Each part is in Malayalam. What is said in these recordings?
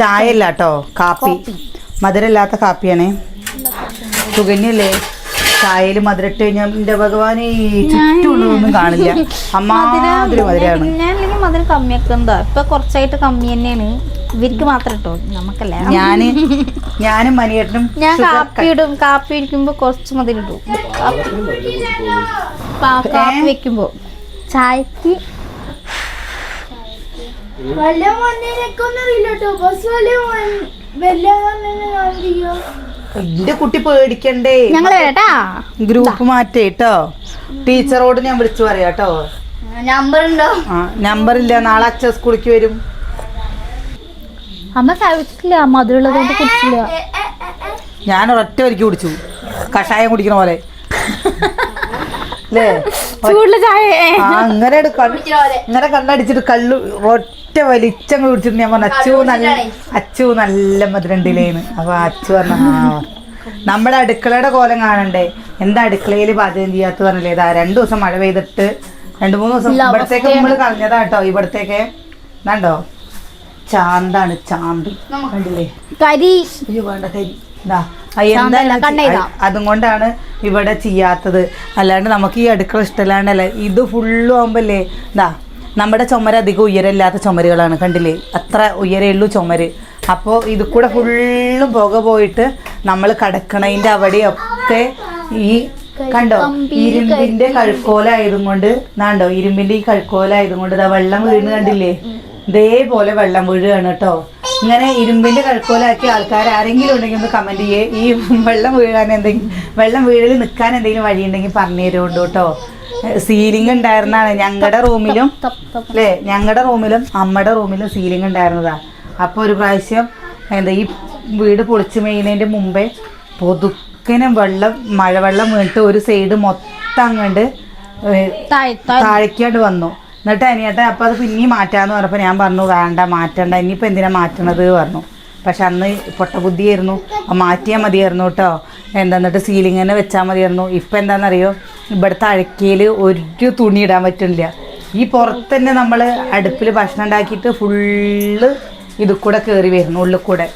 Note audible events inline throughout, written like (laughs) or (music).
ചായ ഇല്ല കേട്ടോ കാപ്പി. മധുരമില്ലാത്ത കാപ്പിയാണേ. സുഗന്യല്ലേ ചായയിൽ മധുരട്ട് കഴിഞ്ഞാൽ എന്റെ ഭഗവാനെ ചുറ്റുള്ളതൊന്നും കാണില്ല. അമ്മാതിരി മധുരമാണ് മധുരം കമ്മിയൊക്കെ എന്താ? ഇപ്പൊ കുറച്ചായിട്ട് കമ്മി തന്നെയാണ്. ഇവർക്ക് മാത്രം ഇട്ടോ നമുക്കല്ല ഞാൻ ഞാനും മനിയേട്ടനും ഞാൻ കാപ്പി ഇടും. കാപ്പി ഇരിക്കുമ്പോ കുറച്ച് മധുരം ഇടും. കാപ്പി. വെക്കുമ്പോ. ചായക്ക് വല്ല ബസ് വല്ല എന്റെ കുട്ടി പേടിക്കണ്ടേ. ഞങ്ങൾ കേട്ടാ? ഗ്രൂപ്പ് മാറ്റേ കേട്ടോ ടീച്ചറോട് ഞാൻ വിളിച്ചു പറയാം കേട്ടോ. നമ്പർ ഉണ്ടോ ആ നമ്പർ ഇല്ല നാളെ അച്ഛൻ സ്കൂളിലേക്ക് വരും. അമ്മ കഴിച്ചില്ല മധുരമുള്ളത് കൊണ്ട് കുടിച്ചില്ല. ഞാൻ ഒരൊറ്റ ഒരുക്കി കുടിച്ചു. കഷായം കുടിക്കണ പോലെ. അല്ലേ ചൂടുള്ള ചായ ആ അങ്ങനെ ഇങ്ങനെ കണ്ണടിച്ചിട്ട് കള്ളു ഒറ്റ വലിച്ചങ്ങ് കുടിച്ചിട്ട് ഞാൻ പറഞ്ഞു അച്ചു നല്ല അച്ചു നല്ല മധുരണ്ടിലേന്ന് അപ്പൊ അച്ചു പറഞ്ഞു നമ്മുടെ അടുക്കളയുടെ കോലം കാണണ്ടേ? എന്താ അടുക്കളയിൽ പാചകം ചെയ്യാത്ത പറഞ്ഞില്ലേ? ഇതാ രണ്ടു ദിവസം മഴ പെയ്തിട്ട് രണ്ടു മൂന്ന് ദിവസം ഇവിടത്തേക്ക് നമ്മൾ കളഞ്ഞതാ കേട്ടോ ഇവിടത്തേക്ക്. എന്താണ്ടോ ചാന്താണ് ചാന്ത്. കണ്ടില്ലേ? കരി. അയ്യോ വേണ്ട കരി. ഇതാ എന്താ അതും കൊണ്ടാണ് ഇവിടെ ചെയ്യാത്തത്. അല്ലാണ്ട് നമുക്ക് ഈ അടുക്കള ഇഷ്ടമല്ലാണ്ടല്ല ഇത് ഫുള്ളും ആകുമ്പല്ലേ ഇതാ നമ്മുടെ ചുമര അധികം ഉയരമില്ലാത്ത ചുമരുകളാണ് കണ്ടില്ലേ? അത്ര ഉയരമുള്ളൂ ചുമര്. അപ്പോൾ ഇത് കൂടെ ഫുള്ളും പുക പോയിട്ട് നമ്മൾ കടക്കണതിന്റെ അവിടെയൊക്കെ ഈ കണ്ടോ ഇരുമ്പിന്റെ കഴുക്കോലായതും കൊണ്ട് നാണ്ടോ ഇരുമ്പിന്റെ ഈ കഴുക്കോലായതും കൊണ്ട് ഇതാ വെള്ളം വീണ് കണ്ടില്ലേ? ഇതേപോലെ വെള്ളം വീഴുകയാണ് കേട്ടോ. ഇങ്ങനെ ഇരുമ്പിന്റെ കഴുക്കോലാക്കി ആൾക്കാർ ആരെങ്കിലും ഉണ്ടെങ്കിൽ ഒന്ന് കമന്റ് ചെയ്യേ. ഈ വെള്ളം വീഴാൻ എന്തെങ്കിലും വെള്ളം വീഴൽ നിൽക്കാൻ എന്തെങ്കിലും വഴിയുണ്ടെങ്കിൽ പറഞ്ഞു തരുമുണ്ട് കേട്ടോ? സീലിംഗ് ഉണ്ടായിരുന്നതാണ്. ഞങ്ങളുടെ റൂമിലും അല്ലേ? ഞങ്ങളുടെ റൂമിലും അമ്മയുടെ റൂമിലും സീലിംഗ് ഉണ്ടായിരുന്നതാ. അപ്പോൾ ഒരു പ്രാവശ്യം എന്താ ഈ വീട് പൊളിച്ചു മേയുന്നതിന്റെ മുമ്പേ പൊതുക്കനെ വെള്ളം മഴവെള്ളം വീണിട്ട് ഒരു സൈഡ് മൊത്തം താഴ് താഴേക്കാണ്ട് വന്നു. എന്നിട്ട് അനിയേട്ടൻ അപ്പോൾ അത് പിന്നെയും മാറ്റാന്ന് പറഞ്ഞപ്പോൾ ഞാൻ പറഞ്ഞു വേണ്ട മാറ്റണ്ട. ഇനിയിപ്പോൾ എന്തിനാ മാറ്റണത്? പറഞ്ഞു. പക്ഷെ അന്ന് പൊട്ടബുദ്ധിയായിരുന്നു മാറ്റിയാൽ മതിയായിരുന്നു കേട്ടോ. എന്താന്നിട്ട് സീലിംഗ് തന്നെ വെച്ചാൽ മതിയായിരുന്നു. ഇപ്പം എന്താണെന്നറിയോ? ഇവിടുത്തെ അഴക്കയിൽ ഒരു തുണി ഇടാൻ പറ്റുന്നില്ല. ഈ പുറത്ത് തന്നെ നമ്മൾ അടുപ്പിൽ ഭക്ഷണം ഉണ്ടാക്കിയിട്ട് ഫുള്ള് ഇത് കൂടെ കയറി വരുന്നു ഉള്ളിൽ കൂടെ.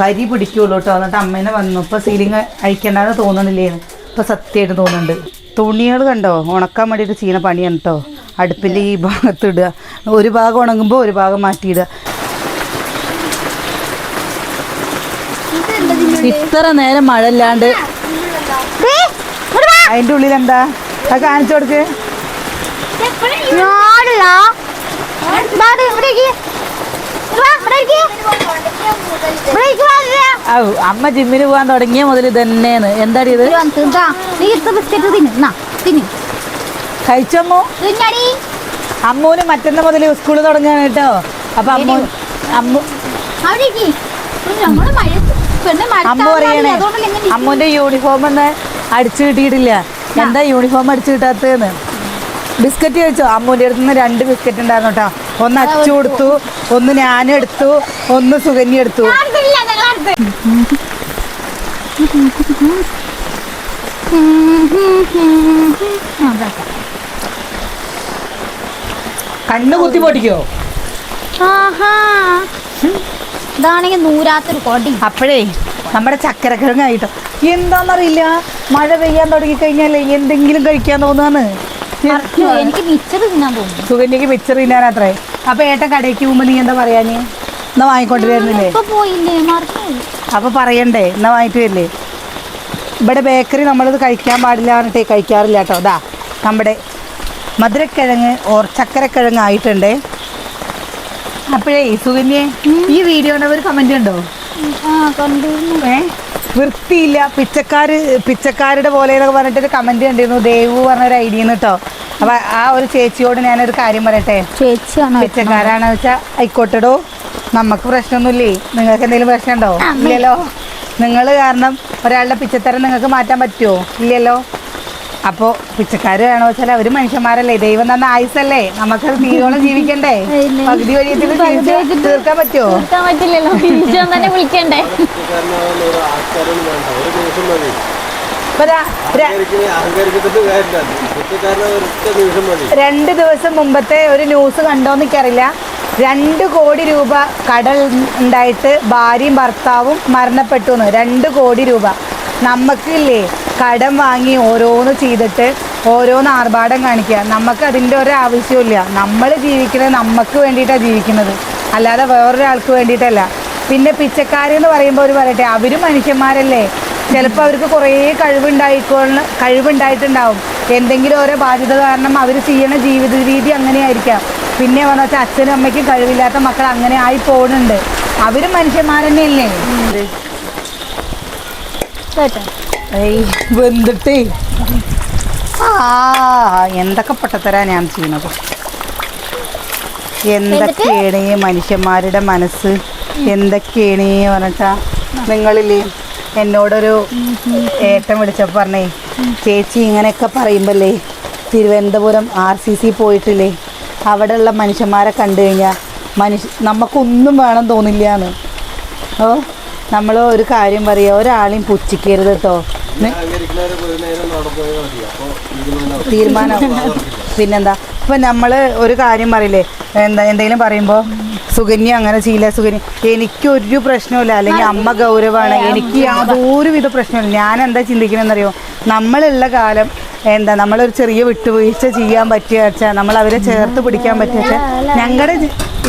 കരി പിടിക്കുള്ളൂ കേട്ടോ. എന്നിട്ട് അമ്മേനെ വന്നു. ഇപ്പോൾ സീലിംഗ് അഴിക്കണ്ടെന്ന് തോന്നണില്ലേന്ന്. ഇപ്പോൾ സത്യമായിട്ട് തോന്നുന്നുണ്ട്. തുണികൾ കണ്ടോ? ഉണക്കാൻ വേണ്ടിയിട്ട് ചെയ്യുന്ന പണിയാണ് കേട്ടോ. അടുപ്പിന്റെ ഈ ഭാഗത്ത് ഇടുക. ഒരു ഭാഗം ഉണങ്ങുമ്പോൾ ഒരു ഭാഗം മാറ്റിയിടുക. ഇത്ര നേരം മഴ ഇല്ലാണ്ട് അതിന്റെ ഉള്ളിൽ എന്താ അത് കാണിച്ചു കൊടുക്ക്. അമ്മ ജിമ്മിന് പോകാൻ തുടങ്ങിയ മുതൽ ഇതന്നെയാണ്. എന്താടി ഇത്? ഇത് വന്ന് തിന്നാ. നീ ഇത്ത ബിസ്ക്കറ്റ് തിന്നു. എന്നാ തിന്നു. കഴിച്ചമ്മോ. അമ്മൂന് മറ്റന്ന മുതൽ സ്കൂൾ തുടങ്ങാണ് കേട്ടോ അപ്പൊ അമ്മു അമ്മു അമ്മ പറയണേ അമ്മൂന്റെ യൂണിഫോം ഒന്ന് അടിച്ചു കിട്ടിയിട്ടില്ല. എന്താ യൂണിഫോം അടിച്ചു കിട്ടാത്തതെന്ന്? ബിസ്ക്കറ്റ് കഴിച്ചോ അമ്മൂന്റെ അടുത്ത് നിന്ന് രണ്ട് ബിസ്ക്കറ്റ് ഉണ്ടായിരുന്നു കേട്ടോ. ഒന്ന് അച്ചു കൊടുത്തു ഒന്ന് ഞാനും എടുത്തു ഒന്ന് സുകന്യ എടുത്തു. കണ്ണ് കുത്തി പൊട്ടിക്കോ? ആഹാ. ഇതാണെങ്കിൽ നൂരാത്തൊരു കൊടി. അപ്പോഴേ നമ്മുടെ ചക്കരക്കിഴങ്ങായിട്ടോ. എന്താണെന്നറിയില്ല മഴ പെയ്യാൻ തുടങ്ങി കഴിഞ്ഞാലേ എന്തെങ്കിലും കഴിക്കാൻ തോന്നുന്നു കറക്റ്റ് എനിക്ക് മിച്ചർ തിന്നാൻ തോന്നുന്നു. സുകന്യക്ക് മിച്ചർ തിന്നാനത്രേ. അപ്പൊ ഏട്ടൻ കടയ്ക്ക് പോകുമ്പോ നീ എന്താ പറയാന് എന്നാ വാങ്ങിക്കൊണ്ടിരുന്നില്ലേ അപ്പൊ പറയണ്ടേ എന്നാ വാങ്ങിട്ട് വരില്ലേ? ഇവിടെ ബേക്കറി നമ്മളിത് കഴിക്കാൻ പാടില്ല എന്നിട്ടേ കഴിക്കാറില്ല കേട്ടോ. അതാ നമ്മുടെ മധുരക്കിഴങ്ങ് ഓർ ചക്കരക്കിഴങ്ങ് ആയിട്ടുണ്ടേ. അപ്പോഴേ സുകന്യെ ഈ വീഡിയോയുടെ ഒരു കമന്റ് ഉണ്ടോ? ഏ? വൃത്തിയില്ല. പിച്ചക്കാര് പിച്ചക്കാരുടെ പോലെ എന്നൊക്കെ പറഞ്ഞിട്ടൊരു കമന്റ് കണ്ടിരുന്നു. ദേവു പറഞ്ഞൊരു ഐഡിയ കേട്ടോ അപ്പൊ ആ ഒരു ചേച്ചിയോട് ഞാനൊരു കാര്യം പറയട്ടെ? ചേച്ചിയാണോ? പിച്ചക്കാരാണെന്ന് വെച്ചാ ആയിക്കോട്ടെടോ. നമുക്ക് പ്രശ്നമൊന്നുമില്ലേ? നിങ്ങൾക്ക് എന്തെങ്കിലും പ്രശ്നമുണ്ടോ? ഇല്ലല്ലോ. നിങ്ങൾ കാരണം ഒരാളുടെ പിച്ചത്തരം നിങ്ങൾക്ക് മാറ്റാൻ പറ്റുമോ ഇല്ലല്ലോ. അപ്പോൾ പിച്ചക്കാരാണോ വേണോ വെച്ചാൽ അവർ മനുഷ്യന്മാരല്ലേ? ദൈവം തന്ന ആയുസല്ലേ നമുക്ക് തീരോളം ജീവിക്കണ്ടേ. പകുതി വഴിയത്തിൽ തീർക്കാൻ പറ്റുമോ തീർക്കാൻ പറ്റില്ലല്ലോ. തന്നെ വിളിക്കണ്ടേ? രണ്ട് ദിവസം മുമ്പത്തെ ഒരു ന്യൂസ് കണ്ടോന്ന് എനിക്കറിയില്ല. രണ്ട് കോടി രൂപ കടൽ ഉണ്ടായിട്ട് ഭാര്യയും ഭർത്താവും മരണപ്പെട്ടു എന്ന് രണ്ട് കോടി രൂപ. നമുക്കില്ലേ കടം വാങ്ങി ഓരോന്ന് ചെയ്തിട്ട് ഓരോന്ന് ആർഭാടം കാണിക്കുക. നമുക്ക് അതിന്റെ ഒരു ആവശ്യമില്ല നമ്മൾ ജീവിക്കുന്നത് നമുക്ക് വേണ്ടിയിട്ടാണ് ജീവിക്കുന്നത്. അല്ലാതെ വേറൊരാൾക്ക് വേണ്ടിയിട്ടല്ല. പിന്നെ പിച്ചക്കാരെന്ന് പറയുമ്പോൾ ഒരു പറയട്ടെ അവരും മനുഷ്യന്മാരല്ലേ? ചിലപ്പോൾ അവർക്ക് കുറേ കഴിവുണ്ടായിക്കോള കഴിവുണ്ടായിട്ടുണ്ടാവും. എന്തെങ്കിലും ഓരോ ബാധ്യത കാരണം അവർ ചെയ്യണ ജീവിത രീതി അങ്ങനെയായിരിക്കാം. പിന്നെ വന്നു വെച്ചാൽ അച്ഛനും അമ്മയ്ക്കും കഴിവില്ലാത്ത മക്കൾ അങ്ങനെ ആയി പോകുന്നുണ്ട്. അവരും ഏയ് വെന്തിട്ടേ. ആ എന്തൊക്കെ പൊട്ടത്തരാ ഞാൻ ചെയ്യുന്നത്. എന്തൊക്കെയാണ് മനുഷ്യന്മാരുടെ മനസ്സ്? എന്തൊക്കെയാണ് പറഞ്ഞിട്ടാ നിങ്ങളില്ലേ എന്നോടൊരു ഏട്ടൻ വിളിച്ചപ്പോൾ പറഞ്ഞേ ചേച്ചി ഇങ്ങനെയൊക്കെ പറയുമ്പല്ലേ തിരുവനന്തപുരം ആർ സി സി പോയിട്ടില്ലേ? അവിടെയുള്ള മനുഷ്യന്മാരെ കണ്ടു കഴിഞ്ഞാൽ മനുഷ്യ നമുക്കൊന്നും വേണം തോന്നില്ല എന്ന് ഓ നമ്മൾ ഒരു കാര്യം പറയുക ഒരാളെയും പുച്ഛിക്കരുത് കേട്ടോ തീരുമാനം. പിന്നെന്താ? ഇപ്പം നമ്മൾ ഒരു കാര്യം പറയില്ലേ എന്താ എന്തെങ്കിലും പറയുമ്പോ സുഗന്യ അങ്ങനെ ചെയ്യില്ല സുകന്യ. എനിക്കൊരു പ്രശ്നമില്ല അല്ലെങ്കിൽ അമ്മ ഗൗരവമാണ് എനിക്ക് യാതൊരു വിധ പ്രശ്നമില്ല ഞാൻ എന്താ ചിന്തിക്കണമെന്നറിയോ നമ്മളുള്ള കാലം എന്താ നമ്മളൊരു ചെറിയ വിട്ടുവീഴ്ച ചെയ്യാൻ പറ്റിയ വെച്ചാൽ നമ്മൾ അവരെ ചേർത്ത് പിടിക്കാൻ പറ്റിയ ഞങ്ങളുടെ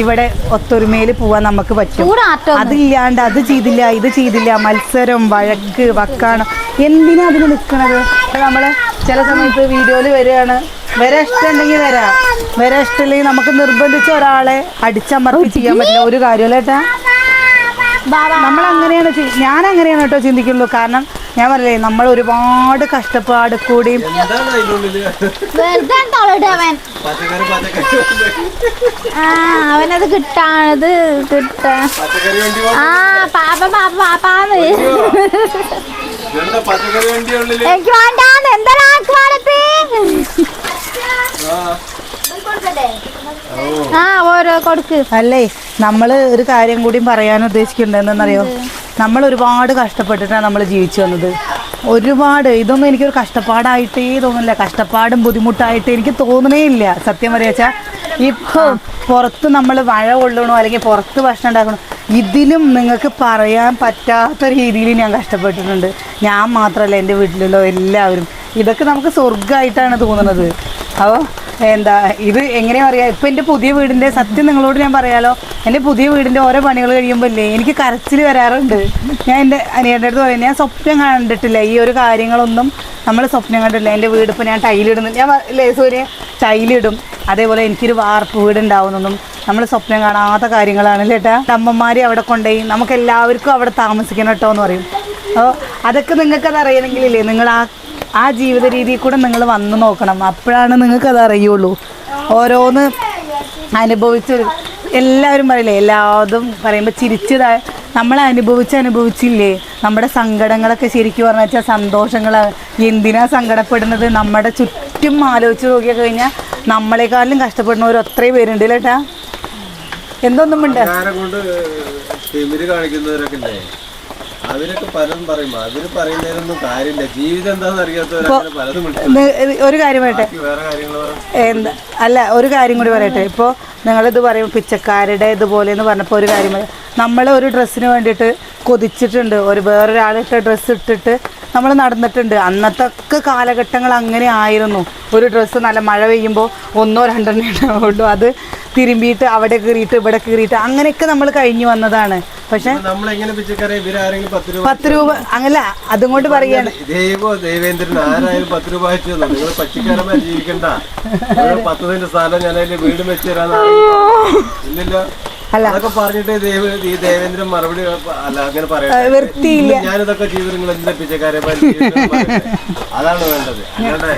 ഇവിടെ ഒത്തൊരുമയിൽ പോവാൻ നമുക്ക് പറ്റും. അതില്ലാണ്ട് അത് ചെയ്തില്ല ഇത് ചെയ്തില്ല മത്സരം വഴക്ക് വക്കാണം. എന്തിനാ അതിന് നിൽക്കണത് നമ്മൾ ചില സമയത്ത് വീഡിയോയിൽ വരികയാണ്. വരെ ഇഷ്ടമുണ്ടെങ്കിൽ വരാം. വരെ ഇഷ്ടമില്ലെങ്കിൽ നമുക്ക് നിർബന്ധിച്ച ഒരാളെ അടിച്ചമർത്തി ചെയ്യാൻ പറ്റില്ല. ഒരു കാര്യമല്ല ഏട്ടാ നമ്മൾ അങ്ങനെയാണ് ഞാൻ അങ്ങനെയാണ് കേട്ടോ ചിന്തിക്കുള്ളൂ കാരണം ഞാൻ പറയേ നമ്മൾ ഒരുപാട് കഷ്ടപ്പാട് കൂടി അവനത് കിട്ടാണത് കിട്ടാ. ആ പാപ്പ പാപ്പ പാപ്പാന്ന്. പച്ചക്കറി വണ്ടി ഉള്ളിൽ? എനിക്ക് വേണ്ടാന്ന്. എന്താ ആക്വാലത്ത് ആ. ഓരോ കൊടുക്ക്. അല്ലേ നമ്മൾ ഒരു കാര്യം കൂടി പറയാൻ ഉദ്ദേശിക്കുന്നുണ്ട് എന്തെന്നറിയോ നമ്മൾ ഒരുപാട് കഷ്ടപ്പെട്ടിട്ടാണ് നമ്മൾ ജീവിച്ചു വന്നത്. ഒരുപാട് ഇതൊന്നും എനിക്കൊരു കഷ്ടപ്പാടായിട്ടേ തോന്നില്ല കഷ്ടപ്പാടും ബുദ്ധിമുട്ടായിട്ട് എനിക്ക് തോന്നണേ ഇല്ല. സത്യം പറയുക വെച്ചാൽ ഇപ്പോൾ പുറത്ത് നമ്മൾ മഴ കൊള്ളണോ അല്ലെങ്കിൽ പുറത്ത് ഭക്ഷണം ഉണ്ടാക്കണോ ഇതിലും നിങ്ങൾക്ക് പറയാൻ പറ്റാത്ത രീതിയിൽ ഞാൻ കഷ്ടപ്പെട്ടിട്ടുണ്ട്. ഞാൻ മാത്രമല്ല എന്റെ വീട്ടിലുള്ള എല്ലാവരും. ഇതൊക്കെ നമുക്ക് സ്വർഗമായിട്ടാണ് തോന്നുന്നത്. അപ്പോൾ എന്താ ഇത് എങ്ങനെയാ പറയാ? ഇപ്പൊ എന്റെ പുതിയ വീടിന്റെ സത്യം നിങ്ങളോട് ഞാൻ പറയാലോ. എന്റെ പുതിയ വീടിന്റെ ഓരോ പണികൾ കഴിയുമ്പോൾ ഇല്ലേ എനിക്ക് കരച്ചിൽ വരാറുണ്ട്. ഞാൻ എന്റെ അനിയന്റെ അടുത്ത് പറയുന്നത് ഞാൻ സ്വപ്നം കണ്ടിട്ടില്ല. ഈ ഒരു കാര്യങ്ങളൊന്നും നമ്മൾ സ്വപ്നം കണ്ടിട്ടില്ല. എന്റെ ഇപ്പൊ ഞാൻ ടൈലിടുന്നു. ഞാൻ ലേസൂര്യ ടൈലിടും. അതേപോലെ എനിക്കൊരു വാർപ്പ് വീട് ഉണ്ടാവുന്നതും നമ്മൾ സ്വപ്നം കാണാത്ത കാര്യങ്ങളാണ് ചേട്ടാ അമ്മമാരെ അവിടെ കൊണ്ടുപോയി നമുക്ക് എല്ലാവർക്കും അവിടെ താമസിക്കണം കേട്ടോ എന്ന് പറയും. അപ്പോൾ അതൊക്കെ നിങ്ങൾക്ക് അത് അറിയണമെങ്കിലില്ലേ? നിങ്ങൾ ആ ആ ജീവിത രീതിയിൽ കൂടെ നിങ്ങൾ വന്ന് നോക്കണം. അപ്പോഴാണ് നിങ്ങൾക്ക് അത് അറിയുള്ളൂ. ഓരോന്ന് അനുഭവിച്ച് എല്ലാവരും പറയില്ലേ എല്ലാതും പറയുമ്പോൾ ചിരിച്ചതാ. നമ്മൾ അനുഭവിച്ച് അനുഭവിച്ചില്ലേ? നമ്മുടെ സങ്കടങ്ങളൊക്കെ ശരിക്കും പറഞ്ഞു വെച്ചാൽ സന്തോഷങ്ങൾ എന്തിനാ സങ്കടപ്പെടുന്നത്? നമ്മുടെ ചുറ്റും ആലോചിച്ച് നോക്കിയാൽ കഴിഞ്ഞാൽ നമ്മളെക്കാളും കഷ്ടപ്പെടുന്നവർ അത്രയും പേരുണ്ട് കേട്ടാ എന്തൊന്നും ഉണ്ട് കാണിക്കുന്നവരൊക്കെ അവരൊക്കെ പലതും പറയും. അവർ പറയുന്നതിനൊന്നും കാര്യമില്ല. ജീവിതം എന്താണെന്ന് അറിയാത്തവരങ്ങനെ പലതും ഒരു കാര്യം പറയട്ടെ. വേറെ കാര്യങ്ങൾ പറയും എന്താ അല്ല ഒരു കാര്യം കൂടി പറയട്ടെ. ഇപ്പോൾ നിങ്ങളിത് പറയും പിച്ചക്കാരുടെ ഇതുപോലെ എന്ന് പറഞ്ഞപ്പോൾ ഒരു കാര്യം പറയാം. നമ്മൾ ഒരു ഡ്രസ്സിന് വേണ്ടിയിട്ട് കൊതിച്ചിട്ടുണ്ട്. ഒരു വേറൊരാളിട്ട ഡ്രസ്സ് ഇട്ടിട്ട് നമ്മൾ നടന്നിട്ടുണ്ട്. അന്നത്തെ ഒക്കെ കാലഘട്ടങ്ങൾ അങ്ങനെ ആയിരുന്നു. ഒരു ഡ്രസ്സ് നല്ല മഴ പെയ്യുമ്പോൾ ഒന്നോ രണ്ടെണ്ണേ ഉണ്ടാവുള്ളൂ. അത് തിരുമ്പിയിട്ട് അവിടെ കീറിയിട്ട് ഇവിടെ കീറിയിട്ട് അങ്ങനെയൊക്കെ നമ്മൾ കഴിഞ്ഞു വന്നതാണ്. പക്ഷെ പത്ത് രൂപ അങ്ങല്ല അതും കൊണ്ട് പറയാണ് ദൈവോ ദൈവേന്ദ്രൻ ആരായാലും പത്ത് രൂപ അയച്ചു തന്നു. നിങ്ങൾ പച്ചക്കാരമായി ജീവിക്കണ്ട. നിങ്ങൾ പത്ത് സെന്റ് സ്ഥലം ഞാൻ അതിന്റെ വീട് വെച്ച് തരാന്ന് ഇല്ലല്ലോ. അല്ല. അതൊക്കെ പറഞ്ഞിട്ട് ദേവേന്ദ്രൻ മറുപടി അല്ല അങ്ങനെ പറയാം. ഞാനിതൊക്കെ ചെയ്ത് നിങ്ങൾ എന്താ പിച്ചക്കാരെ. അതാണ് വേണ്ടത്. അല്ലാണ്ട്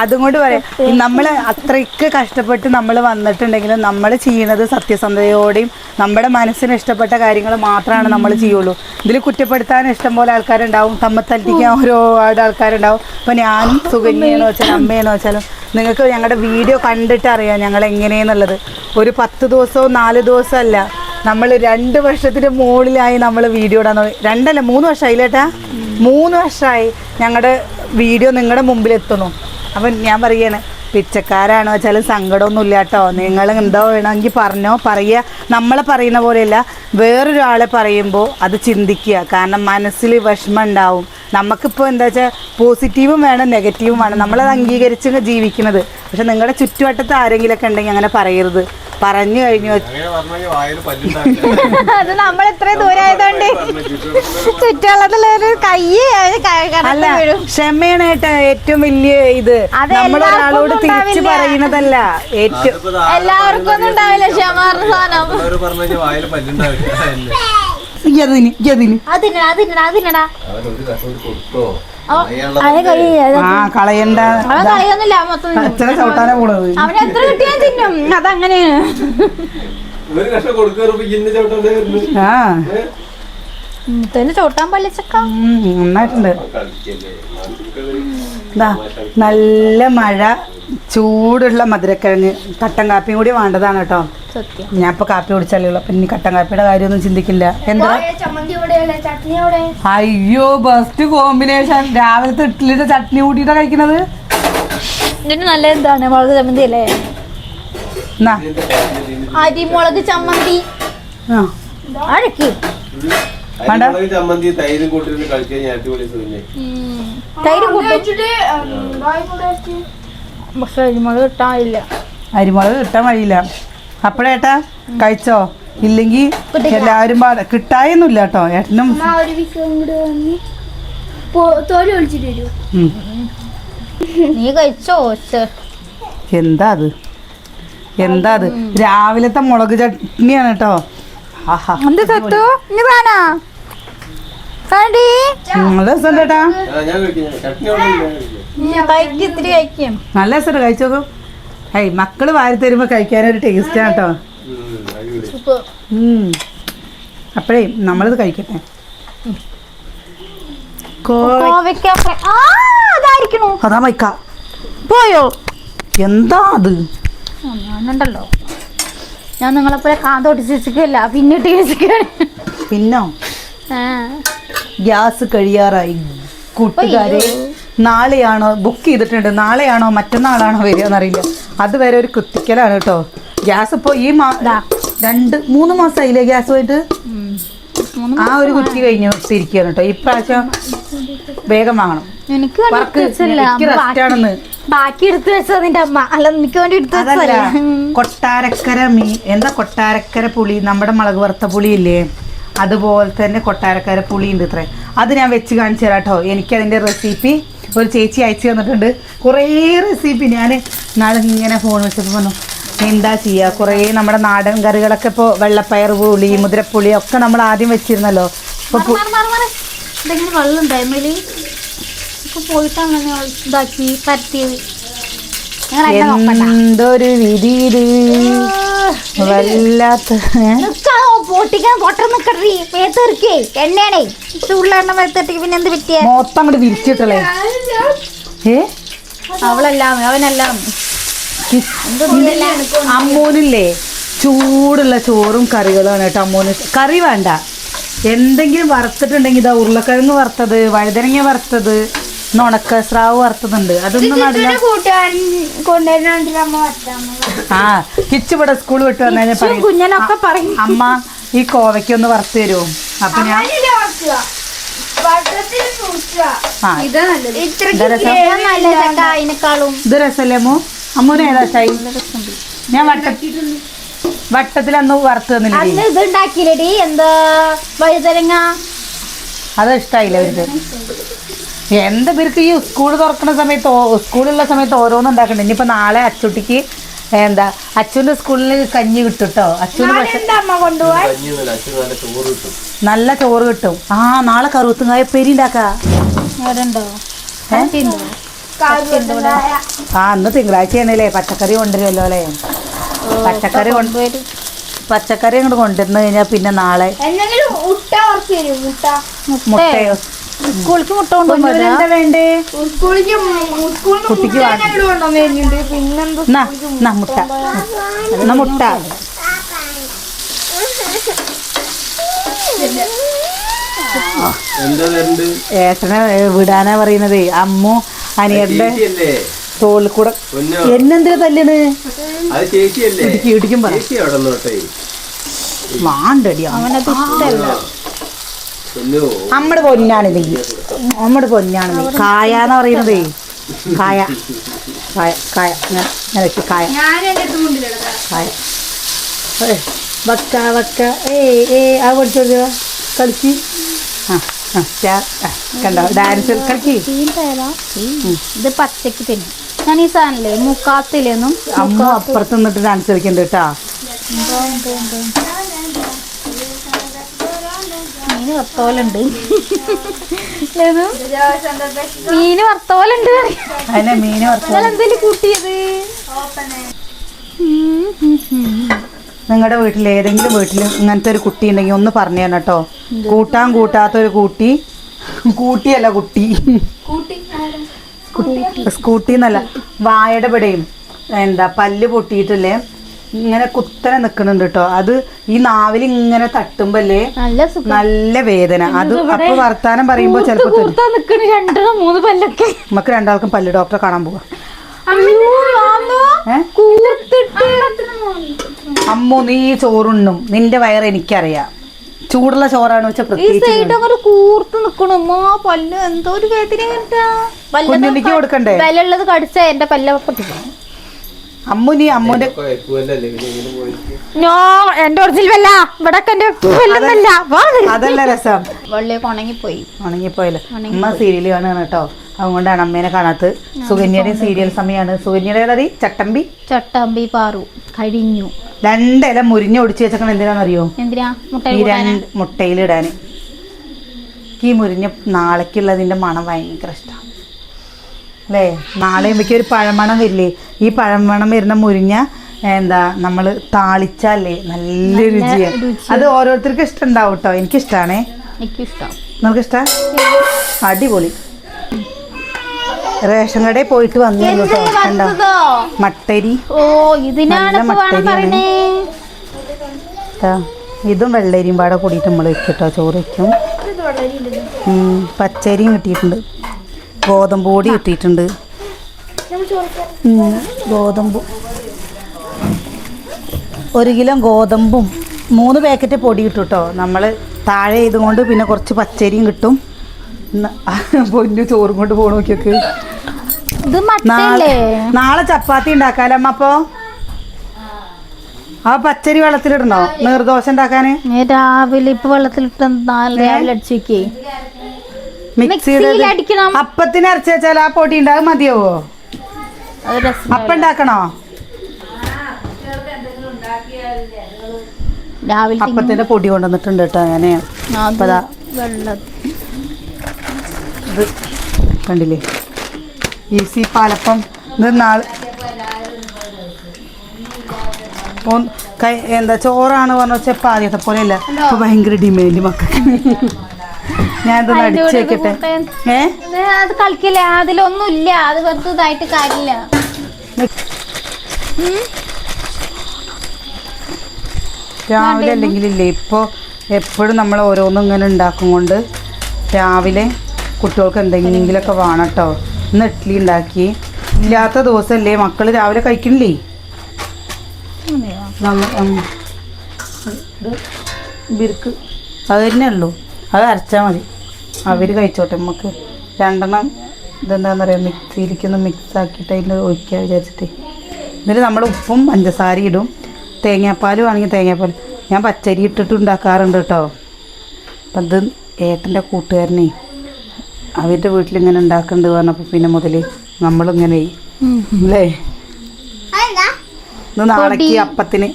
അതും കൊണ്ട് പറയാം. നമ്മൾ അത്രയ്ക്ക് കഷ്ടപ്പെട്ട് നമ്മൾ വന്നിട്ടുണ്ടെങ്കിലും നമ്മൾ ചെയ്യുന്നത് സത്യസന്ധതയോടെയും നമ്മുടെ മനസ്സിന് ഇഷ്ടപ്പെട്ട കാര്യങ്ങൾ മാത്രമാണ് നമ്മൾ ചെയ്യുള്ളൂ. ഇതിൽ കുറ്റപ്പെടുത്താൻ ഇഷ്ടം പോലെ ആൾക്കാരുണ്ടാവും. തമ്മിൽ തല്ലിക്കാൻ ഒരുപാട് ആൾക്കാരുണ്ടാവും. ഇപ്പോൾ ഞാൻ സുകന്യെന്ന് വെച്ചാൽ അമ്മയെന്ന് വെച്ചാലും നിങ്ങൾക്ക് ഞങ്ങളുടെ വീഡിയോ കണ്ടിട്ട് അറിയാം ഞങ്ങൾ എങ്ങനെയെന്നുള്ളത്. ഒരു പത്ത് ദിവസവും നാല് ദിവസവും അല്ല. നമ്മൾ രണ്ട് വർഷത്തിന് മുകളിലായി നമ്മൾ വീഡിയോ ഇടാൻ രണ്ടല്ല മൂന്ന് വർഷമായില്ലേട്ടാ മൂന്ന് വർഷമായി ഞങ്ങളുടെ വീഡിയോ നിങ്ങളുടെ മുമ്പിൽ എത്തുന്നു അപ്പം ഞാൻ പറയുകയാണ് പിച്ചക്കാരാണോ? വെച്ചാൽ സങ്കടമൊന്നും ഇല്ല കേട്ടോ നിങ്ങൾ എന്തോ വേണമെങ്കിൽ പറഞ്ഞോ പറയുക. നമ്മളെ പറയുന്ന പോലെയല്ല വേറൊരാളെ പറയുമ്പോൾ അത് ചിന്തിക്കുക. കാരണം മനസ്സിൽ വിഷമം ഉണ്ടാവും. നമുക്കിപ്പോൾ എന്താ വെച്ചാൽ പോസിറ്റീവും വേണം നെഗറ്റീവും വേണം. നമ്മളത് അംഗീകരിച്ച് ജീവിക്കുന്നത്. പക്ഷെ നിങ്ങളുടെ ചുറ്റുവട്ടത്ത് ആരെങ്കിലുമൊക്കെ ഉണ്ടെങ്കിൽ അങ്ങനെ പറയരുത്. പറഞ്ഞു കഴിഞ്ഞു. (laughs) അത് നമ്മൾ ഇത്രയും ദൂരമായതുകൊണ്ട് ചുറ്റുള്ളതിലൊരു (laughs) കൈ അല്ല ക്ഷമയാണ് ഏട്ടാ ഏറ്റവും വലിയ ഇത്. നമ്മളൊരാളോട് നമ്മൾ ഒരാളോട് തിരിച്ചു. പറയുന്നതല്ല. ഏറ്റവും എല്ലാവർക്കും ഒന്നും ഉണ്ടാവില്ല ക്ഷമ സാധനം. (laughs) അതിനടാ അതിനടാ അതിനടാ. ആ കളയണ്ട. അച്ഛനെ ചവിട്ടാനാ പോണത്? കിട്ടിയാൽ തിന്നും. അതങ്ങനെയാണ് ആ. ചോട്ടാൻ നന്നായിട്ടുണ്ട്. നല്ല മഴ. ചൂടുള്ള മധുരക്കിഴങ്ങ് കട്ടൻ കാപ്പിയും കൂടി വേണ്ടതാണ് കേട്ടോ. സത്യം. ഞാൻ ഇപ്പൊ കാപ്പി കുടിച്ചാലേ ഉള്ളൂ പിന്നെ കട്ടൻ കാപ്പിയുടെ കാര്യമൊന്നും ചിന്തിക്കില്ല. എന്താ? അയ്യോ ബെസ്റ്റ് കോമ്പിനേഷൻ രാവിലത്തെ ഇഡ്ഡലിയുടെ ചട്നി കൂട്ടിയിട്ടാ കഴിക്കുന്നത് ഇതിന് നല്ല എന്താണ്? മുളക് ചമ്മന്തി അല്ലേ? അരിമുളക് ചമ്മന്തി. ചമ്മന്തി തൈരും തൈര് കൂട്ടി. പക്ഷെ അരിമുളക് കിട്ടാനില്ല അരിമുളക് കിട്ടാൻ വഴിയില്ല. അപ്പഴേട്ടാ കഴിച്ചോ? ഇല്ലെങ്കിൽ എല്ലാവരും പാടെ കിട്ടായൊന്നുമില്ല കേട്ടോ. ഏട്ടനും. നീ കഴിച്ചോ? എന്താ അത്? എന്താ അത്? രാവിലത്തെ മുളക് ചട്നിയാണ് കേട്ടോ. ആഹാ. എന്ത് തത്തു ഇനി വേണാ കണ്ടി നല്ല രസമുണ്ട് കഴിച്ചു നോക്കും. ഏയ് മക്കൾ വാരി തരുമ്പോ കഴിക്കാനൊരു അടിപൊളി ഉം. അപ്പഴേ നമ്മളിത് കഴിക്കട്ടെ. അതാ മൈക്ക. പോയോ? എന്താ അത്? ഞാനുണ്ടല്ലോ. ഞാൻ നിങ്ങളെപ്പോലെ കാന്തോട്ടി ശിക്ഷിക്കല്ല പിന്നിട്ട് ശിക്ഷിക്കാണ് പിന്നോ ഗ്യാസ് കഴിയാറായി. കൂട്ടുകാരെ. നാളെയാണോ ബുക്ക് ചെയ്തിട്ടുണ്ട്? നാളെയാണോ മറ്റന്നാളാണോ വരിക എന്നറിയില്ല. അതുവരെ ഒരു കുത്തിക്കലാണ് കേട്ടോ ഗ്യാസ് ഇപ്പോൾ ഈ മാ രണ്ട് മൂന്ന് മാസമായില്ലേ ഗ്യാസ് പോയിട്ട്. ആ ഒരു കുറ്റി കഴിഞ്ഞ് തിരിക്കുകയാണ് കേട്ടോ ഇപ്രാവശ്യം വേഗം വാങ്ങണം. എനിക്ക് റെസ്റ്റാണെന്ന് എനിക്ക് ബാക്കി എടുത്തു വെച്ചത് നിന്റെ അമ്മ. അല്ല നിനക്ക് വേണ്ടി എടുത്തു വെച്ചതല്ല കൊട്ടാരക്കര മീ എന്താ കൊട്ടാരക്കര പുളി? നമ്മുടെ മുളക് വറുത്ത പുളി ഇല്ലേ അതുപോലെ തന്നെ കൊട്ടാരക്കര പുളി ഉണ്ട് ഇത്രേ. അത് ഞാൻ വെച്ച് കാണിച്ചു തരാം കേട്ടോ എനിക്ക് അതിന്റെ റെസിപ്പി ഒരു ചേച്ചി അയച്ചു തന്നിട്ടുണ്ട്. കുറേ റെസിപ്പി ഞാൻ നാളെ ഇങ്ങനെ ഫോൺ വെച്ചപ്പോൾ വന്നു എന്താ ചെയ്യുക കുറേ നമ്മുടെ നാടൻ കറികളൊക്കെ ഇപ്പോൾ വെള്ളപ്പയർ പുളി മുതിരപ്പുളി ഒക്കെ നമ്മൾ ആദ്യം വെച്ചിരുന്നല്ലോ. ഇപ്പോൾ എന്തോ വെള്ളം ഇതാക്കി പരത്തിയത് എന്തൊരു വിധി വല്ലാത്ത ഏ? നിക്കാവോ പൊട്ടിക്കാൻ പൊട്ടം നിക്കട്ടെ മേത്തെറിക്കേ എണ്ണയാണേ. ചൂടുള്ള എണ്ണ മേത്തെറിക്ക് പിന്നെ എന്ത് പറ്റിയ? മൊത്തം അങ്ങോട്ട് വിരിച്ചിട്ടല്ലേ? ഏ? അവളെല്ലാം അവനെല്ലാം. അമ്മൂനില്ലേ? ചൂടുള്ള ചോറും കറികളുമാണ് കേട്ടോ അമ്മൂന്. കറി വേണ്ട. എന്തെങ്കിലും വറുത്തിട്ടുണ്ടെങ്കിൽ ഇതാ ഉരുളക്കിഴങ്ങ് വറുത്തത് വഴുതനങ്ങ വറുത്തത് ഇന്ന് ഉണക്ക സ്രാവ് വറുത്തതുണ്ട് അതൊന്നും ആ കിച്ച് ഇവിടെ സ്കൂൾ വിട്ട് വന്നു പറയും. കുഞ്ഞനൊക്കെ പറയും. അമ്മ ഈ കോവയ്ക്ക് ഒന്ന് വറുത്ത് തരുമോ അപ്പൊ ഞാൻ ഇതാ നല്ലത്. ഇത്രയ്ക്ക് ഇതാ രസം. ഇതാ നല്ല ചക്ക അതിനേക്കാളും. ഇത് രസമല്ലേ അമ്മു? അമ്മൂന് ഏതാ ചായ ഞാൻ വട്ട വട്ടത്തിൽ അന്ന് വറുത്ത് തന്നില്ലേ അന്ന് ഇത് ഉണ്ടാക്കിയില്ലേടി എന്താ വഴുതരങ്ങ അത് ഇഷ്ടായില്ല അവർക്ക്. എന്താ ഇവർക്ക് ഈ സ്കൂൾ തുറക്കുന്ന സമയത്ത് സ്കൂളുള്ള സമയത്ത് ഓരോന്നും ഉണ്ടാക്കണ്ട? ഇനിയിപ്പോൾ നാളെ അച്ചുട്ടിക്ക് എന്താ അച്ഛന്റെ സ്കൂളിൽ കഞ്ഞി കിട്ടുട്ടോ കേട്ടോ അച്ഛന് നല്ല ചോറ് കിട്ടും. ആ നാളെ കറുത്തുങ്കായ പെരി ആ അന്ന് തിങ്കളാഴ്ചയാണല്ലേ പച്ചക്കറി കൊണ്ടുവരുമല്ലോ അല്ലേ? പച്ചക്കറി കൊണ്ട് കൊണ്ടുവരും. പച്ചക്കറി അങ്ങോട്ട് കൊണ്ടുവന്നു കഴിഞ്ഞാൽ പിന്നെ നാളെ മുട്ടയോ? സ്കൂളിലേക്ക് മുട്ട വേണ്ടേ? കുട്ടിക്ക്. അങ്ങോട്ട് പിന്നെന്താ മുട്ട? എന്നാ മുട്ട. ഏട്ടനെ വിടാനാ പറയുന്നത്. അമ്മു അനിയന്റെ തോളിൽ കൂടെ എന്നെന്തിനു ചേച്ചിയല്ലേ? ഇടിക്കും പറ. അവിടെ അവനത് ഇഷ്ടല്ല. നമ്മുടെ പൊന്നാണ് നീ നമ്മുടെ പൊന്നാണ് നീ കായ എന്ന് പറയുന്നത്. കായ. കായ. കായ. ഇങ്ങനെ വെക്ക് കായ. കായ. വക്ക വക്ക. ഏ ഏ ആ പഠിച്ചോളൂ കളിച്ച് ആ ആ, കണ്ടോ? ഡാൻസ് കളിച്ച് ഇത് പച്ചക്ക് തന്നെ. ഞാൻ ഈ സാധനല്ലേ മുക്കാത്തില്ലെന്നും അമ്മ അപ്പുറത്ത് നിന്നിട്ട് ഡാൻസ് കളിക്കുന്നുണ്ട് കേട്ടാ. മീന് വറുത്തോലുണ്ട്. ഏത്? മീന് വറുത്തോലുണ്ട്. അതിനെ മീന് എന്തേലും കൂട്ടിയത്. നിങ്ങളുടെ വീട്ടിൽ ഏതെങ്കിലും വീട്ടിൽ ഇങ്ങനത്തെ ഒരു കുട്ടി ഉണ്ടെങ്കിൽ ഒന്ന് പറഞ്ഞു തന്നെ കേട്ടോ കൂട്ടാൻ കൂട്ടാത്ത ഒരു കൂട്ടി. കൂട്ടിയല്ല കുട്ടി. സ്കൂട്ടി. എന്നല്ല വായയുടെ പിടയും എന്താ പല്ല് പൊട്ടിയിട്ടില്ലേ? ഇങ്ങനെ കുത്തനെ നിക്കണുണ്ട് കേട്ടോ അത് ഈ നാവിൽ ഇങ്ങനെ തട്ടുമ്പല്ലേ നല്ല സുഖം. നല്ല വേദന. അത് അപ്പൊ വർത്താനം പറയുമ്പോ ചിലപ്പോ നിക്കണ് രണ്ടെണ്ണം മൂന്ന് പല്ലൊക്കെ. നമുക്ക് രണ്ടാൾക്കും പല്ല്. ഡോക്ടറെ കാണാൻ പോവാ? ഏ? കൂർത്തിട്ട് അമ്മു നീ ചോറുണ്ണും. നിന്റെ വയറ് എനിക്കറിയാം. ചൂടുള്ള ചോറാണ് വെച്ചാൽ ഈ പ്രത്യേകിച്ച് സൈഡ് അങ്ങനെ കൂർത്ത് നിക്കണു. പല്ല് എന്തോ ഒരു വേദന കുഞ്ഞുണ്ണിക്ക് കൊടുക്കണ്ടേ? പല്ലുള്ളത് കടിച്ച എന്റെ പല്ല പൊട്ടിക്കും അമ്മു നീ അമ്മുന്റെ നോ എന്റെ ഒറിജിനൽ വല്ല. ഇവിടെ എന്റെ അതല്ല രസം. വെള്ളിയൊക്കെ ഉണങ്ങിപ്പോയി. ഉണങ്ങിപ്പോയല്ലോ. അമ്മ സീരിയൽ കാണുകയാണ് കേട്ടോ. അതുകൊണ്ടാണ് അമ്മേനെ കാണാത്ത സുകന്യയുടെ സീരിയൽ സമയമാണ് സുകന്യയുടെ അറി ചട്ടമ്പി? ചട്ടമ്പി പാറു. കഴിഞ്ഞു. രണ്ടില മുരിഞ്ഞ ഒടിച്ചു വെച്ചേക്കണ എന്തിനാണെന്നറിയോ? എന്തിനാ? മുട്ടയിലിടാൻ ഈ മുരിഞ്ഞ നാളേക്കുള്ളതിന്റെ മണം ഭയങ്കര ഇഷ്ടമാണ് അല്ലേ? നാളെ ഇവയ്ക്ക് ഒരു പഴമണം വരില്ലേ? ഈ പഴമണം വരുന്ന മുരിഞ്ഞ എന്താ നമ്മൾ താളിച്ചല്ലേ നല്ല രുചിയാണ് അത് ഓരോരുത്തർക്കും ഇഷ്ടം ഉണ്ടാവും കേട്ടോ എനിക്കിഷ്ടമാണേ എനിക്കിഷ്ടം. നിങ്ങൾക്ക് ഇഷ്ടം അടിപൊളി. റേഷൻ കടയിൽ പോയിട്ട് വന്നു കേട്ടോ. മട്ടരി. ഓ ഇതിനാണ് നല്ല മട്ടരിയാണ്. ഇതും വെള്ളരിയും പാടെ കൂടിയിട്ട് നമ്മൾ വെക്കും. കേട്ടോ ചോറ് വെക്കും പച്ചരിയും കിട്ടിയിട്ടുണ്ട്. ഗോതമ്പ് പൊടി കിട്ടിയിട്ടുണ്ട് ഉം, ഗോതമ്പ്. ഒരു കിലോ ഗോതമ്പും മൂന്ന് പാക്കറ്റ് പൊടി കിട്ടും കേട്ടോ നമ്മൾ താഴെ ചെയ്തുകൊണ്ട് പിന്നെ കുറച്ച് പച്ചരിയും കിട്ടും. (laughs) പൊന്നു ചോറും കൊണ്ട് പോകണം നോക്കിയൊക്കെ. നാളെ ചപ്പാത്തി ഉണ്ടാക്കാലമ്മ അപ്പോ? ആ പച്ചരി വെള്ളത്തിലിടണോ? നീർദോശ ഉണ്ടാക്കാന്? രാവിലെ ഇപ്പൊ വെള്ളത്തിലിട്ട് രാവിലെ അടിച്ചു വെക്കേ. മിക്സി മിക്സിയിൽ അടിക്കണം. അപ്പത്തിന് അരച്ച് വെച്ചാൽ ആ പൊടി ഉണ്ടാകും മതിയാവോ? അപ്പണ്ടാക്കണോ രസം അപ്പം ഉണ്ടാക്കണോ? രാവിലെ അപ്പത്തിന്റെ പൊടി കൊണ്ടുവന്നിട്ടുണ്ട് കേട്ടോ ഞാൻ ഇത് കണ്ടില്ലേ? ഈസി പാലപ്പം. ഇത് എന്താ ചോറാണ് പറഞ്ഞ വെച്ചാൽ ഇപ്പം ആദ്യത്തെ പോലെ അല്ല. ഇപ്പൊ ഭയങ്കര ഡിമാൻഡ് മക്കൾക്ക്. ഞാൻ ഇതൊന്ന് അതിന്റെ അടിച്ചു കൂടെ ഇത് വെക്കട്ടെ. കൂട്ടാൻ. ഏ? ഇത് അത് കളിക്കില്ല? അതിലൊന്നും ഇല്ല അത് വെറുതെ ഇതായിട്ട് കാര്യമില്ല. രാവിലെ അല്ലെങ്കിൽ ഇല്ലേ? ഇപ്പോൾ എപ്പോഴും നമ്മൾ ഓരോന്നും ഇങ്ങനെ ഉണ്ടാക്കും കൊണ്ട് രാവിലെ കുട്ടികൾക്ക് എന്തെങ്കിലുമൊക്കെ വേണം കേട്ടോ ഇന്ന് ഇഡ്ഡലി ഉണ്ടാക്കി. ഇല്ലാത്ത ദിവസമല്ലേ? മക്കൾ രാവിലെ കഴിക്കണില്ലേ? അത് തന്നെ ഉള്ളൂ. അത് അരച്ചാൽ മതി. അവർ കഴിച്ചോട്ടെ. നമുക്ക് രണ്ടെണ്ണം ഇതെന്താണെന്ന് പറയുക മിക്സിയിലേക്കൊന്ന് മിക്സ് ആക്കിയിട്ട് അതിൽ ഒഴിക്കുക വിചാരിച്ചിട്ട്. ഇതിൽ നമ്മൾ ഉപ്പും പഞ്ചസാരയും ഇടും. തേങ്ങാപ്പാലും ആണെങ്കിൽ തേങ്ങാപ്പാൽ ഞാൻ പച്ചരി ഇട്ടിട്ട് ഉണ്ടാക്കാറുണ്ട് കേട്ടോ. അപ്പം ഇത് ഏട്ടന്റെ കൂട്ടുകാരനെ അവരുടെ വീട്ടിലിങ്ങനെ ഉണ്ടാക്കുന്നുണ്ട് പറഞ്ഞപ്പോൾ പിന്നെ മുതൽ നമ്മളിങ്ങനെ അല്ലേ? ഇത് നാളേക്ക് അപ്പത്തിന്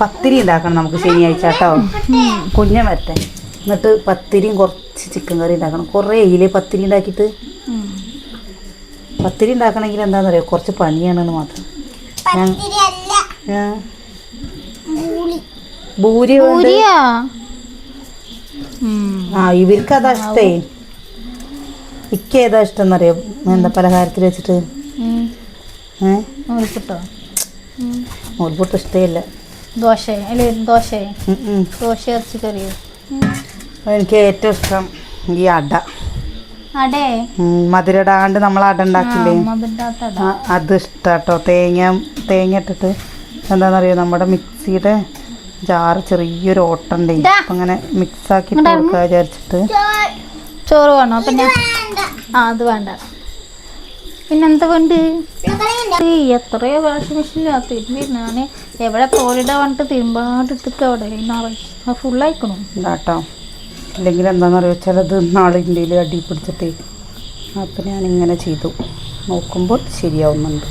പത്തിരി ഉണ്ടാക്കണം നമുക്ക് ശനിയാഴ്ച കേട്ടോ. കുഞ്ഞ വരട്ടെ. എന്നിട്ട് പത്തിരിയും കുറച്ച് ചിക്കൻ കറി ഉണ്ടാക്കണം. കുറേ ഇല്ലേ പത്തിരി ഉണ്ടാക്കിയിട്ട്? പത്തിരി ഉണ്ടാക്കണമെങ്കിൽ എന്താണെന്ന് അറിയോ കുറച്ച് പണിയാണെന്ന് മാത്രം. ആ. ഭൂരി വേണ്ട? ആ ഇവർക്ക് അതാ ഇഷ്ടേ. ഇക്ക് ഏതാ ഇഷ്ടം എന്നറിയോ എന്താ പലഹാരത്തിൽ വെച്ചിട്ട്? ഏഹ് നൂൽപുട്ടോ? നൂൽപൊട്ട് ഇഷ്ടമില്ല ദോശ അല്ലെ ദോശ. ദോശ ഇറച്ചി കറിയോ? എനിക്ക് ഏറ്റവും ഇഷ്ടം ഈ അട. അടേ? മധുരടാണ്ട് നമ്മൾ അട ഉണ്ടാക്കില്ലേ? അത് ഇഷ്ടാട്ടോ. തേങ്ങ തേങ്ങ ഇട്ടിട്ട് എന്താണെന്നറിയോ നമ്മുടെ മിക്സിയുടെ ജാറ് ചെറിയൊരു ഓട്ടണ്ടേ. അപ്പം അങ്ങനെ മിക്സ് ആക്കി കൊടുക്കുക വിചാരിച്ചിട്ട്. ചോറ് വേണോ? പിന്നെ ആ അത് വേണ്ട. പിന്നെന്താ ഏയ്, എത്രയോ വാഷിംഗ് മെഷീനിലാണ് തിരുമ്പി ഞാൻ എവിടെ തോളിട വന്നിട്ട് എടുത്തിട്ട് അവിടെ ഫുള്ളായിക്കണു ഇതാട്ടോ. അല്ലെങ്കിൽ എന്താണെന്നറിയോ? ചിലത് നാളിന്റെ അടി പിടിച്ചിട്ടേ അപ്പം ഞാനിങ്ങനെ ചെയ്തു. നോക്കുമ്പോൾ ശരിയാവുന്നുണ്ട്.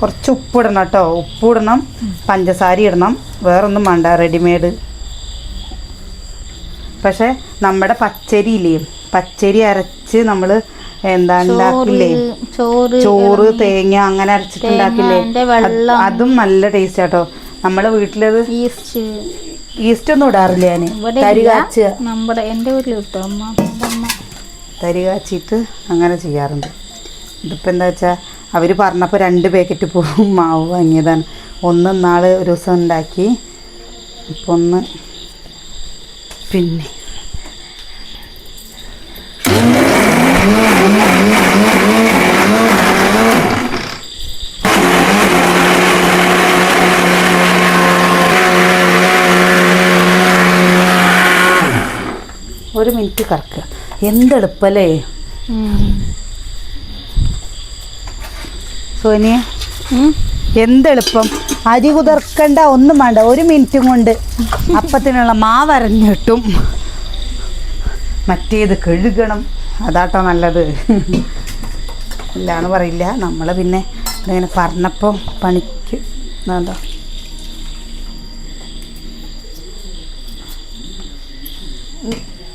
കുറച്ച് ഉപ്പിടണം കേട്ടോ. ഉപ്പിടണം പഞ്ചസാര ഇടണം. വേറൊന്നും വേണ്ട റെഡിമെയ്ഡ്. പക്ഷെ നമ്മുടെ പച്ചരി ഇല്ലേ? പച്ചരി അരച്ച് നമ്മൾ എന്താ ഉണ്ടാക്കില്ലേ? ചോറ് തേങ്ങ അങ്ങനെ അരച്ചിട്ടുണ്ടാക്കില്ലേ അത് നല്ല ടേസ്റ്റ് ആട്ടോ നമ്മളെ വീട്ടിലത് ഈസ്റ്റ്. ഈസ്റ്റ് ഒന്നും ഇടാറില്ല ഞാൻ തരി കാച്ചുക നമ്മുടെ എന്റെ വീട്ടിൽ കിട്ടും അമ്മ എന്റെ അമ്മ. തരി കാച്ചിട്ട് അങ്ങനെ ചെയ്യാറുണ്ട്. ഇതിപ്പോൾ എന്താ വെച്ചാൽ അവർ പറഞ്ഞപ്പോൾ രണ്ട് പാക്കറ്റ് പോവും മാവ് വാങ്ങിയതാണ്. ഒന്ന് നാൾ ഒരു ദിവസം ഉണ്ടാക്കി. ഇപ്പം ഒന്ന് പിന്നെ ഒരു മിനിറ്റ് കറക്കുക. എന്തെളുപ്പല്ലേ. സോനിയ. എന്തെളുപ്പം? അരി കുതിർക്കണ്ട ഒന്നും വേണ്ട. ഒരു മിനിറ്റും കൊണ്ട് അപ്പത്തിനുള്ള മാവ് അരഞ്ഞിട്ടും മറ്റേത് കഴുകണം. അതാട്ടോ നല്ലത്. ഇല്ലാന്ന് പറയില്ല. നമ്മൾ പിന്നെ ഇങ്ങനെ പറഞ്ഞപ്പോൾ പണിക്ക് എന്താ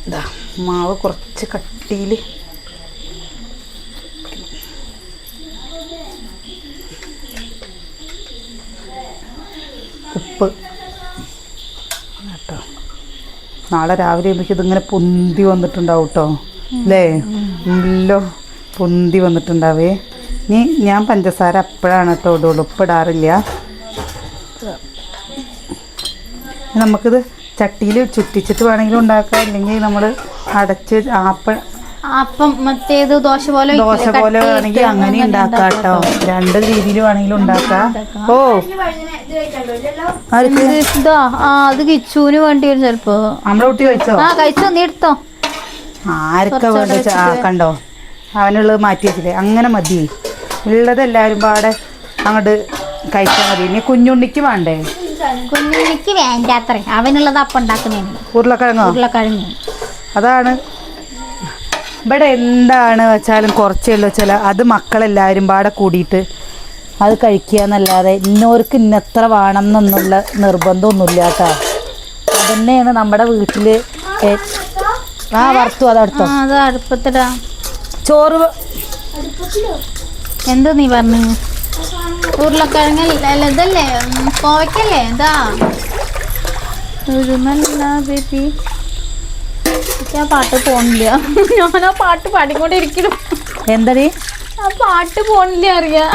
ഇതാ മാവ് കുറച്ച് കട്ടിയിൽ ഉപ്പ്. കേട്ടോ നാളെ രാവിലെ എനിക്ക് ഇതിങ്ങനെ പൊന്തി വന്നിട്ടുണ്ടാവും കേട്ടോ അല്ലേ? എല്ലോ പൊന്തി വന്നിട്ടുണ്ടാവേ. ഇനി ഞാൻ പഞ്ചസാര അപ്പോഴാണ് കേട്ടോ ഇടുള്ളൂ. ഉപ്പിടാറില്ല നമുക്കിത് ചട്ടിയിൽ ചുറ്റിച്ചിട്ട് വേണമെങ്കിലും ഉണ്ടാക്കാം. അല്ലെങ്കിൽ നമ്മൾ അടച്ച് ആപ്പ അപ്പം മറ്റേത് ദോശ പോലെ ദോശ വേണമെങ്കിൽ അങ്ങനെ ഉണ്ടാക്കാം കേട്ടോ. രണ്ട് രീതിയിൽ വേണമെങ്കിലും ഉണ്ടാക്കാം. ഓ. ഇത്. ആ അത് കിച്ചൂന് വേണ്ടി വരും ചെലപ്പോ. നമ്മളെ കുട്ടി കഴിച്ചോ? ആ കഴിച്ചോ. നീ എടുത്തോ? ആർക്കാ വേണ്ട. കണ്ടോ? അവനുള്ളത് മാറ്റി വെച്ചില്ലേ? അങ്ങനെ മതി. ഉള്ളത് എല്ലാവരും പാടെ അങ്ങോട്ട് കഴിച്ചാൽ മതി. ഇനി കുഞ്ഞുണ്ണിക്ക് വേണ്ടേ? കുഞ്ഞുണ്ണിക്ക് വേണ്ടാത്ര അവനുള്ളത് അപ്പം ഉണ്ടാക്കുന്നതിന് ഉരുളക്കിഴങ്ങോ? ഉരുളക്കിഴങ്ങ്. അതാണ്. ഇവിടെ എന്താണ് വെച്ചാലും കുറച്ചേ ഉള്ളൂ വെച്ചാൽ അത് മക്കളെല്ലാവരും പാടെ കൂടിയിട്ട് അത് കഴിക്കുക എന്നല്ലാതെ ഇന്നോർക്ക് ഇന്നത്ര വേണം എന്നുള്ള നിർബന്ധമൊന്നുമില്ല കേട്ടോ. അതന്നെയാണ് നമ്മുടെ വീട്ടിൽ ആ വറുത്തു അതടുത്തോ അത് അടുപ്പത്തിടാ. ചോറ് എന്താ നീ പറഞ്ഞു? ഉരുളക്കിഴങ്ങ് ഇതല്ലേ? കോവയ്ക്കല്ലേ? എന്താ ഉരുമല്ല ബേബി? എനിക്ക് ആ പാട്ട് പോണില്ല. ഞാൻ ആ പാട്ട് പാടിക്കൊണ്ടിരിക്കണം എന്തടി? ആ പാട്ട് പോണില്ല അറിയാ.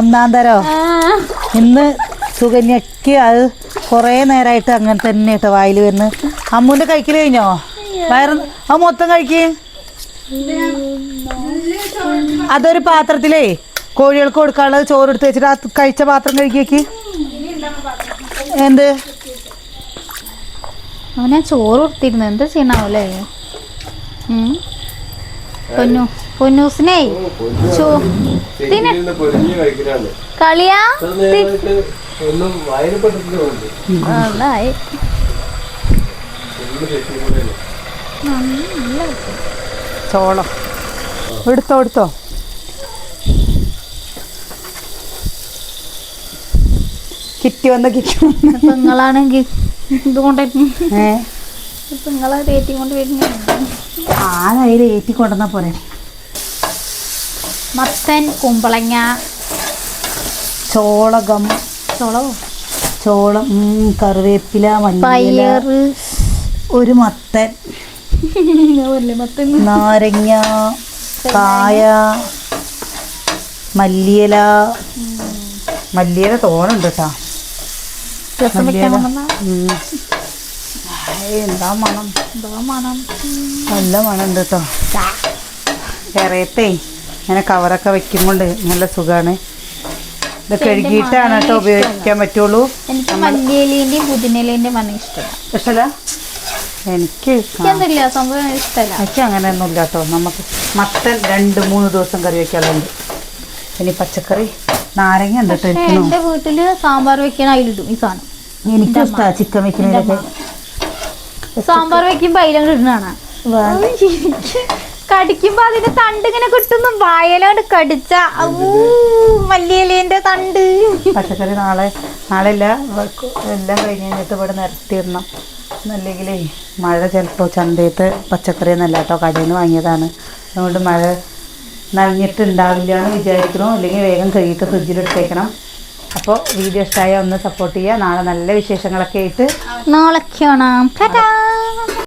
ഒന്നാം തരോ. ഇന്ന് സുകന്യക്ക് അത് കുറേ നേരമായിട്ട് അങ്ങനെ തന്നെ കേട്ടോ വായിൽ വരുന്നത് അമ്മുവിന്റെ കഴിക്കൽ കഴിഞ്ഞോ? വയറ് അത് മൊത്തം കഴിക്കേ. അതൊരു പാത്രത്തിലേ. കോഴികൾക്ക് കൊടുക്കാനുള്ളത് ചോറ് എടുത്ത് വെച്ചിട്ട് ആ കഴിച്ച പാത്രം കഴുകിയേക്ക്. എന്ത്? അവനെ ചോറ് കൊടുത്തിരുന്നു. എന്താ ചെയ്യണാവല്ലേ ഉം. പൊന്നു പൊന്നൂസിനെ. കളിയാ? നന്നായി. ചോളം. എടുത്തോ എടുത്തോ. കിറ്റി വന്ന കിറ്റി വന്ന്. നിങ്ങളാണെങ്കിൽ ഇതുകൊണ്ട് റേറ്റിംഗ് കൊണ്ട് ഏറ്റി കൊണ്ടുവന്നാ പോരെ. മത്തൻ കുമ്പളങ്ങ ചോളകം ചോളോ? ചോളം ഉം, കറിവേപ്പില മല്ലിയില പയറ്. ഒരു മത്തൻ. (laughs) മത്തൻ. നാരങ്ങ കായ മല്ലിയില. മല്ലിയില തോനുണ്ട് കേട്ടോ. രസം വെക്കാൻ? ഏയ് എന്താ മണം? എന്താ മണം? നല്ല മണം ഉണ്ട് കേട്ടോ കയറിയത്തേ ഇങ്ങനെ കവറൊക്കെ വെക്കുമ്പോണ്ട് നല്ല സുഖമാണ് ഇത് കഴുകിയിട്ടാണ് കേട്ടോ ഉപയോഗിക്കാൻ പറ്റുള്ളൂ. എനിക്ക് മല്ലിയിലേന്റെയും പുതിനയിലേന്റെയും മണം ഇഷ്ടമല്ല. ഇഷ്ടമല്ല എനിക്ക് എനിക്ക് അങ്ങനെയൊന്നും സംഭവം ഇഷ്ടമല്ല. എനിക്ക് അങ്ങനെയൊന്നുമില്ല കേട്ടോ നമുക്ക് മത്തൻ രണ്ട് മൂന്ന് ദിവസം കറി വെക്കാറുണ്ട്. ഇനി പച്ചക്കറി നാരങ്ങ ഉണ്ട് കേട്ടോ എന്റെ വീട്ടിൽ സാമ്പാർ വെക്കണ അതിലിടും ഈ സാധനം. എനിക്കും ഇഷ്ടമാണ് ചിക്കൻ വെക്കുന്നതിലൊക്കെ സാമ്പാർ വെക്കുമ്പോ അതിലങ്ങോട്ട് ഇടുന്നതാണ്. കടിക്കുമ്പോ അതിന്റെ തണ്ട് ഇങ്ങനെ കിട്ടുന്നു. വായലോണ്ട് കടിച്ച. മല്ലിയിലേന്റെ തണ്ട്. പച്ചക്കറി നാളെ നാളെ എല്ലാം എല്ലാം കഴിഞ്ഞ് കഴിഞ്ഞിട്ട് ഇവിടെ നിരത്തിയിടണം. എന്നല്ലെങ്കിലേ മഴ ചിലപ്പോൾ ചന്തയത്ത് പച്ചക്കറി എന്നല്ല കേട്ടോ കടയിൽ നിന്ന് വാങ്ങിയതാണ്. അതുകൊണ്ട് മഴ നനഞ്ഞിട്ടുണ്ടാവില്ല എന്ന് വിചാരിക്കണം അല്ലെങ്കിൽ വേഗം കഴുകിയിട്ട് ഫ്രിഡ്ജിലിട്ടേക്കണം അപ്പോൾ വീഡിയോ ഇഷ്ടമായ ഒന്ന് സപ്പോർട്ട് ചെയ്യുക നാളെ നല്ല വിശേഷങ്ങളൊക്കെ ആയിട്ട് നാളെ കാണാം.